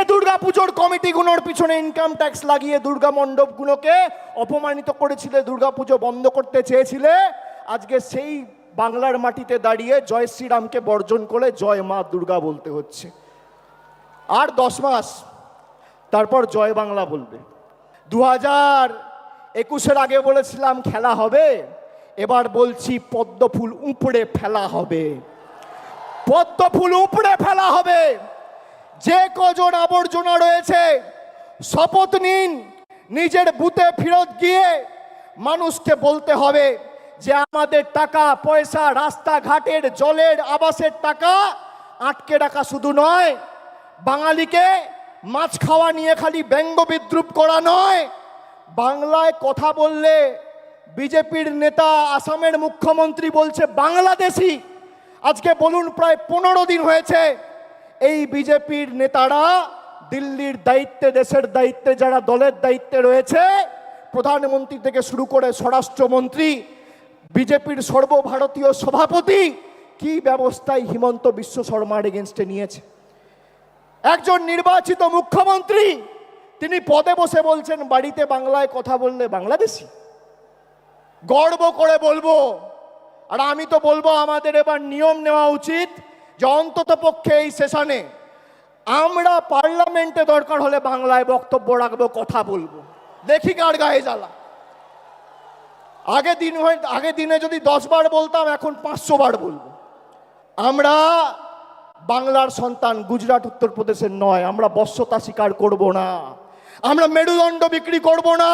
যে দুর্গাপুজোর কমিটিগুলোর পিছনে ইনকাম ট্যাক্স লাগিয়ে দুর্গা মণ্ডপগুলোকে অপমানিত করেছিলে দুর্গাপুজো বন্ধ করতে চেয়েছিলে, আজকে সেই বাংলার মাটিতে দাঁড়িয়ে জয় শ্রীরামকে বর্জন করে জয় মা দুর্গা বলতে হচ্ছে। আর দশ মাস, তারপর জয় বাংলা বলবে। দু হাজার একুশের আগে বলেছিলাম খেলা হবে, এবার বলছি পদ্ম ফুল উপড়ে ফেলা হবে। পদ্ম ফুল উপড়ে ফেলা হবে। যে কজন আবর্জনা রয়েছে, শপথ নিন, নিজের বুথে ফেরত গিয়ে মানুষকে বলতে হবে যে আমাদের টাকা, পয়সা, রাস্তাঘাটের জলের, আবাসের টাকা আটকে রাখা শুধু নয়, বাঙালিকে মাছ খাওয়া নিয়ে খালি ব্যঙ্গ বিদ্রুপ করা নয়, বাংলায় কথা বললে বিজেপির নেতা, আসামের মুখ্যমন্ত্রী বলছে বাংলাদেশি। আজকে বলুন, প্রায় পনেরো দিন হয়েছে এই বিজেপির নেতারা দিল্লির দায়িত্বে, দেশের দায়িত্বে, যারা দলের দায়িত্বে রয়েছে, প্রধানমন্ত্রী থেকে শুরু করে স্বরাষ্ট্রমন্ত্রী, বিজেপির সর্বভারতীয় সভাপতি কি ব্যবস্থায় হিমন্ত বিশ্ব শর্মার এগেনস্টে নিয়েছে? একজন নির্বাচিত মুখ্যমন্ত্রী, তিনি পদে বসে বলছেন, বাড়িতে বাংলায় কথা বললে বাংলাদেশি। গর্ব করে বলব, আর আমি তো বলব আমাদের এবার নিয়ম নেওয়া উচিত যে অন্তত পক্ষে এই সেশনে আমরা পার্লামেন্টে দরকার হলে বাংলায় বক্তব্য রাখব, কথা বলব। দেখি কার গায়ে জ্বালা। আগে দিন হয়, আগে দিনে যদি দশ বার বলতাম, এখন পাঁচশো বার বলব। আমরা বাংলার সন্তান, গুজরাট, উত্তরপ্রদেশের নয়। আমরা বশ্যতা স্বীকার করব না। আমরা মেরুদণ্ড বিক্রি করব না।